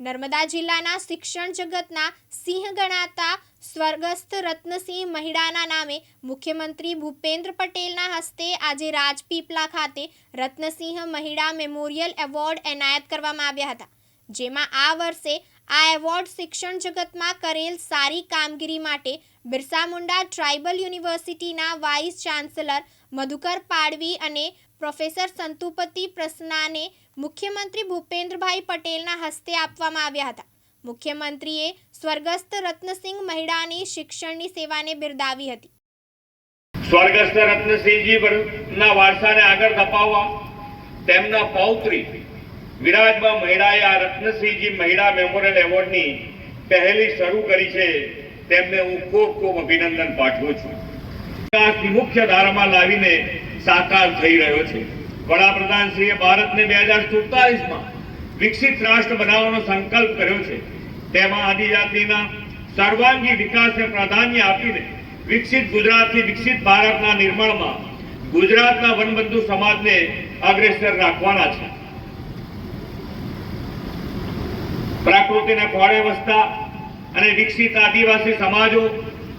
નર્મદા જિલ્લાના શિક્ષણ જગતના સિંહ ગણાતા સ્વર્ગસ્થ રત્નસિંહ મહિડાના નામે મુખ્યમંત્રી ભૂપેન્દ્ર પટેલના હસ્તે આજે રાજપીપલા ખાતે રત્નસિંહ મહિડા મેમોરિયલ એવોર્ડ એનાયત કરવામાં આવ્યા હતા. જેમાં આ વર્ષે આ એવોર્ડ શિક્ષણ જગતમાં કરેલ સારી કામગીરી માટે બિરસા મુંડા ટ્રાઇબલ યુનિવર્સિટીના વાઇસ ચાન્સલર મધુકર પાડવી અને પ્રોફેસર સંતુપતિ પ્રસન્નાને મુખ્યમંત્રી ભૂપેન્દ્રભાઈ પટેલના હસ્તે આપવામાં આવ્યા હતા. મુખ્યમંત્રીએ સ્વર્ગસ્થ રત્નસિંહ મહિડાની શિક્ષણની સેવાને બિરદાવી હતી. સ્વર્ગસ્થ રત્નસિંહજી ના વારસાને આગળ ધપાવવા તેમના પૌત્રી વિરાજબા મહિડાએ આ રત્નસિંહજી મહિડા મેમોરિયલ એવોર્ડની પહેલી શરૂ કરી છે. તેમને હું ખૂબ ખૂબ અભિનંદન પાઠવું છું. વિકાસની મુખ્ય ધારામાં લાવીને સાકાર થઈ રહ્યો છે. વડાપ્રધાનશ્રીએ ભારતને બે હજાર સુડતાલીસમાં વિકસિત રાષ્ટ્ર બનાવવાનો સંકલ્પ કર્યો છે. તેમાં આદિજાતિના સર્વાંગી વિકાસને પ્રાધાન્ય આપીને વિકસિત ગુજરાતથી વિકસિત ભારતના નિર્માણમાં ગુજરાતના વનબંધુ સમાજને અગ્રેસર રાખવાના છે. પ્રકૃતિના ખોળે વસતા અને વિકસિત આદિવાસી સમાજો,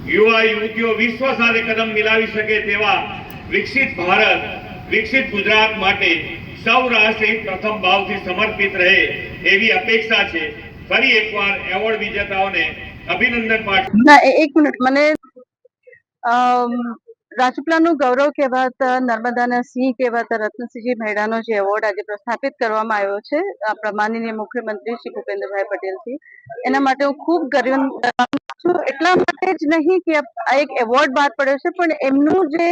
યુવા, યુવતીઓ વિશ્વ સાથે કદમ મિલાવી શકે તેવા વિકસિત ભારત વિકસિત ગુજરાત માટે સૌ રાષ્ટ્ર પ્રથમ ભાવથી સમર્પિત રહે એવી અપેક્ષા છે. ફરી એકવાર એવોર્ડ વિજેતાઓને અભિનંદન પાઠવું ના એક મિનિટ. મને રાજપીપળાનું ગૌરવ કહેવાતા નર્મદાના સિંહ કહેવાતા રત્નસિંહજી મહેડાનો જે એવોર્ડ આજે પ્રસ્થાપિત કરવામાં આવ્યો છે આપણા માનનીય મુખ્યમંત્રી શ્રી ભૂપેન્દ્રભાઈ પટેલથી. એના માટે હું ખૂબ ગર્વ છું. એટલા માટે જ નહીં કે આ એક એવોર્ડ બહાર પડ્યો છે, પણ એમનું જે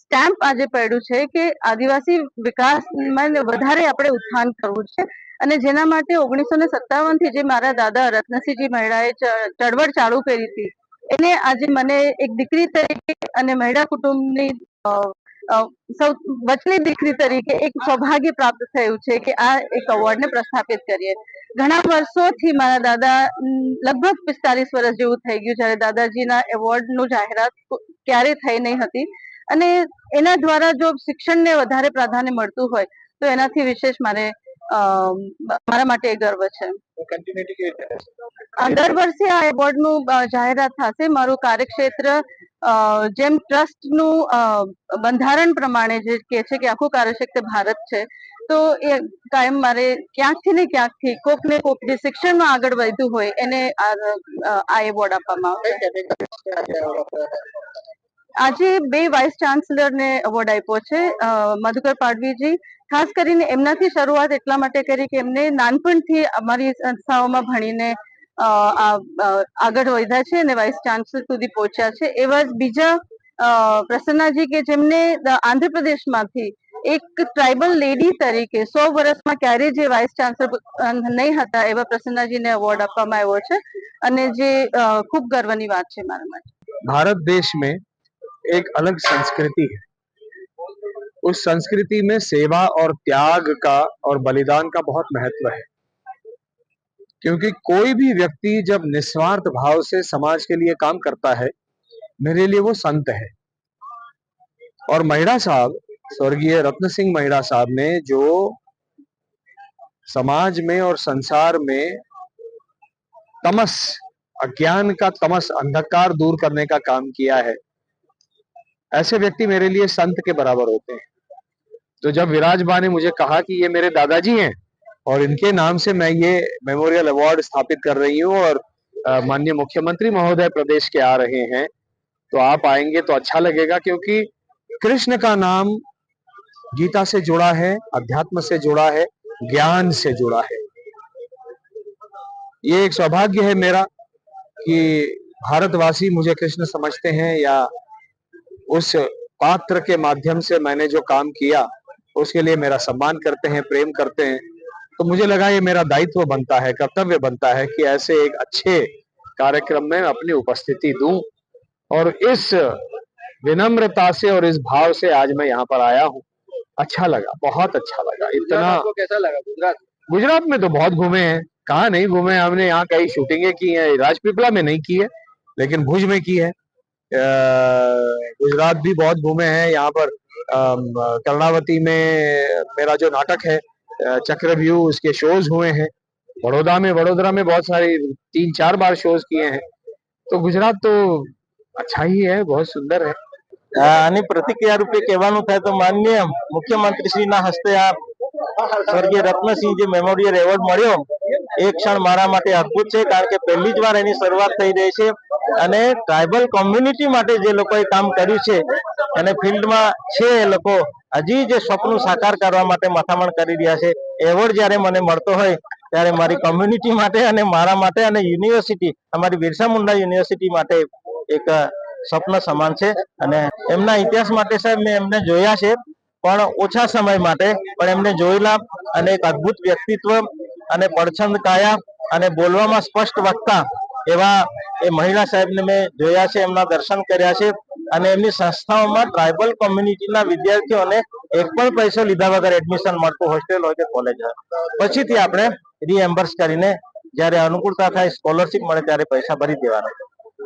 સ્ટેમ્પ આજે પડ્યું છે કે આદિવાસી વિકાસમાં વધારે આપણે ઉત્થાન કરવું છે. અને જેના માટે ઓગણીસો ને સત્તાવનથી જે મારા દાદા રત્નસિંહજી મહેડાએ ચળવળ ચાલુ કરી હતી, એને આજે મને એક દીકરી તરીકે અને મહિલા કુટુંબની સૌ વચલી દીકરી તરીકે એક સૌભાગ્ય પ્રાપ્ત થયું છે કે આ એક અવોર્ડને પ્રસ્થાપિત કરીએ. ઘણા વર્ષોથી મારા દાદા લગભગ પિસ્તાલીસ વર્ષ જેવું થઈ ગયું જ્યારે દાદાજીના એવોર્ડનું જાહેરાત ક્યારેય થઈ નહીં હતી. અને એના દ્વારા જો શિક્ષણને વધારે પ્રાધાન્ય મળતું હોય તો એનાથી વિશેષ મારે મારા માટે ગર્વ છે. દર વર્ષે આ એવોર્ડનું જાહેરાત થશે. મારું કાર્યક્ષેત્ર જેમ ટ્રસ્ટનું અ, બંધારણ પ્રમાણે જે કે છે કે આખું કાર્યક્ષેત્ર ભારત છે તો એ કાયમ મારે ક્યાંકથી ને ક્યાંકથી કોક ને કોક જે શિક્ષણમાં આગળ વધ્યું હોય એને આ આ એવોર્ડ આપવામાં આવશે. આજે બે વાઇસ ચાન્સલરને એવોર્ડ આપ્યો છે મધુકર પાડવીજી. ખાસ કરીને એમનાથી શરૂઆત એટલા માટે કરી કે એમને નાનપણથી અમારી સંસ્થાઓમાં ભણીને આગળ વધ્યા છે અને વાઇસ ચાન્સલર સુધી પહોંચ્યા છે. એવા જ બીજા પ્રસન્નાજી કે જેમને આંધ્રપ્રદેશમાંથી એક ટ્રાઇબલ લેડી તરીકે સો વર્ષમાં ક્યારેય જે વાઇસ ચાન્સલર નહીં હતા એવા પ્રસન્નાજીને એવોર્ડ આપવામાં આવ્યો છે. અને જે ખૂબ ગર્વની વાત છે મારા માટે. ભારત દેશ મેં एक अलग संस्कृति है। उस संस्कृति में सेवा और त्याग का और बलिदान का बहुत महत्व है। क्योंकि कोई भी व्यक्ति जब निस्वार्थ भाव से समाज के लिए काम करता है, मेरे लिए वो संत है। और महिला साहब, स्वर्गीय रत्न सिंह महिला साहब ने जो समाज में और संसार में तमस, अज्ञान का तमस, अंधकार दूर करने का काम किया है ऐसे व्यक्ति मेरे लिए संत के बराबर होते हैं। तो जब विराजबा ने मुझे कहा कि ये मेरे दादाजी हैं और इनके नाम से मैं ये मेमोरियल अवार्ड स्थापित कर रही हूँ और माननीय मुख्यमंत्री महोदय प्रदेश के आ रहे हैं तो आप आएँगे तो अच्छा लगेगा क्योंकि कृष्ण का नाम गीता से जुड़ा है, अध्यात्म से जुड़ा है, ज्ञान से जुड़ा है। ये एक सौभाग्य है मेरा कि भारतवासी मुझे कृष्ण समझते हैं या उस पात्र के माध्यम से मैंने जो काम किया उसके लिए मेरा सम्मान करते हैं प्रेम करते हैं। तो मुझे लगा ये मेरा दायित्व बनता है कर्तव्य बनता है कि ऐसे एक अच्छे कार्यक्रम में अपनी उपस्थिति दूँ। और इस विनम्रता से और इस भाव से आज मैं यहाँ पर आया हूँ। अच्छा लगा बहुत अच्छा लगा। इतना कैसा लगा? गुजरात? गुजरात में तो बहुत घूमे हैं। कहा नहीं घूमे हमने यहाँ कई शूटिंगें की है राजपीपला में नहीं की है लेकिन भुज में की है। गुजरात भी बहुत घूमे हैं यहाँ पर अम, कर्णावती में मेरा जो नाटक है अ, चक्रव्यूह उसके शोज हुए हैं बड़ौदा में वडोदरा में बहुत सारे तीन चार बार शोज किए हैं तो गुजरात तो अच्छा ही है बहुत सुंदर है આ આની પ્રતિક્રિયા રૂપે કહેવાનું થાય તો માનનીય મુખ્યમંત્રીશ્રીના હસ્તે આ સ્વર્ગીય રત્નસિંહ જે મેમોરિયલ એવોર્ડ મળ્યો એ ક્ષણ મારા માટે અદ્ભુત છે કારણ કે પહેલી જ વાર એની શરૂઆત થઈ રહી છે અને ટ્રાઇબલ કોમ્યુનિટી માટે જે લોકોએ કામ કર્યું છે અને ફિલ્ડમાં છે એ લોકો હજી જે સ્વપ્ન સાકાર કરવા માટે મથામણ કરી રહ્યા છે, એવોર્ડ જ્યારે મને મળતો હોય ત્યારે મારી કોમ્યુનિટી માટે અને મારા માટે અને યુનિવર્સિટી અમારી બિરસા મુંડા યુનિવર્સિટી માટે એક સ્વપ્ન સમાન છે અને એમના ઇતિહાસ માટે સાહેબ મેં એમને જોયા છે, પણ ઓછા સમય માટે, પણ એમને જોયેલા અને એક અદ્ભુત વ્યક્તિત્વ અને પડછંદ કાયા અને બોલવામાં સ્પષ્ટ વક્તા એવા એ મહિલા સાહેબને મેં જોયા છે, એમના દર્શન કર્યા છે અને એમની સંસ્થાઓમાં ટ્રાઇબલ કોમ્યુનિટીના વિદ્યાર્થીઓને એક પણ પૈસો લીધા વગર એડમિશન મળતું હોસ્ટેલ હોય કે કોલેજ હોય. પછીથી આપણે રીએમ્બર્સ કરીને જ્યારે અનુકૂળતા થાય સ્કોલરશિપ મળે ત્યારે પૈસા ભરી દેવાના.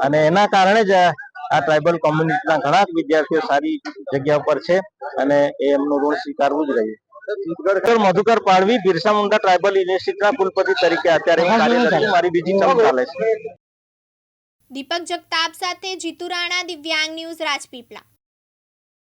અને એના કારણે જ આ ટ્રાઇબલ કોમ્યુનિટીના ઘણા વિદ્યાર્થીઓ સારી જગ્યા ઉપર છે અને એ એમનું ઋણ સ્વીકારવું જ રહ્યું. ડોક્ટર મધુકર પાડવી બિરસા મુંડા ટ્રાઇબલ યુનિવર્સિટીના કુલપતિ તરીકે અત્યારે કાર્યરત મારી બીજી ટર્મ ચાલે છે. દીપક જગતાપ સાથે જીતુ રાણા દિવ્યાંગ ન્યૂઝ રાજપીપળા.